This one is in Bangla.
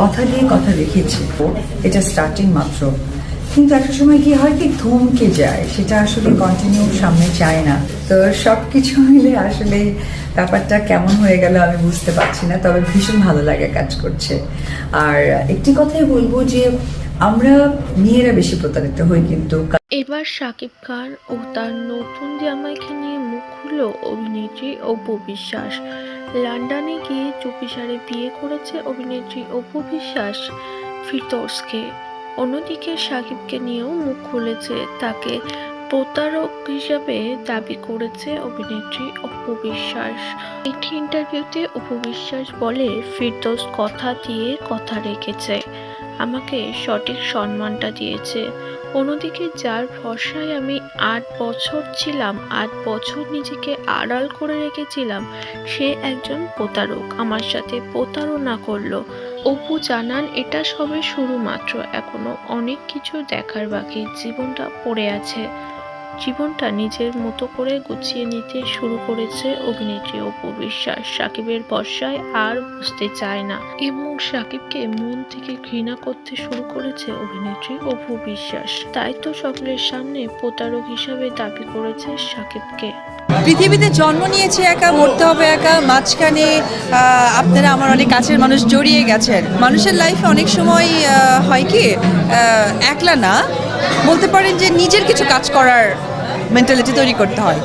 কথা দিয়ে কথা রেখেছি। এটা স্টার্টিং মাত্র। কিন্তু একটা সময় কি হয় কি থমকে যায়, সেটা আসলে কন্টিনিউ সামনে যায় না। তো সব কিছু মিলে আসলে ব্যাপারটা কেমন হয়ে গেল আমি বুঝতে পারছি না, তবে ভীষণ ভালো লাগে কাজ করছে। আর একটি কথাই বলব যে আমরা মেয়েরা বেশি প্রতারিত হই কিন্তু এবার শাকিব খান ও তার নতুন জামাইকে নিয়ে মুখ খুলল অভিনেত্রী অপু বিশ্বাস। লন্ডনে গিয়ে চুপিসারে বিয়ে করেছে অভিনেত্রী অপু বিশ্বাস ফিরতোসকে অন্যদিকে সাকিবকে নিয়েও মুখ খুলেছে তাকে প্রতারক হিসাবে দাবি করেছে অভিনেত্রী অপু বিশ্বাস। একটি ইন্টারভিউতে অপু বিশ্বাস বলে, ফিরদৌস কথা দিয়ে কথা রেখেছে। আমাকে সঠিক সম্মানটা দিয়েছে। অন্যদিকে যার ভরসায় আমি আট বছর ছিলাম, আট বছর নিজেকে আড়াল করে রেখেছিলাম, সে একজন প্রতারক। আমার সাথে প্রতারণা করল। অপু জানান এটা সবে শুরু মাত্র। এখনও অনেক কিছু দেখার বাকি। জীবনটা পড়ে আছে। জীবনটা নিজের মতো করে গুছিয়ে নিতে শুরু করেছে অভিনেত্রী অপু বিশ্বাস। সাকিবের ভরসায় আর বুঝতে চায় না। এবং সাকিবকে মন থেকে ঘৃণা করতে শুরু করেছে অভিনেত্রী অপু বিশ্বাস। তাই তো সকলের সামনে প্রতারক হিসাবে দাবি করেছে সাকিবকে। পৃথিবীতে জন্ম নিয়েছে একা, মরতে হবে একা, মাঝখানে আপনারা আমার অনেক কাছের মানুষ জড়িয়ে গেছেন। মানুষের লাইফে অনেক সময় হয় কি একলা না বলতে পারেন যে নিজের কিছু কাজ করার মেন্টালিটি তৈরি করতে হয়।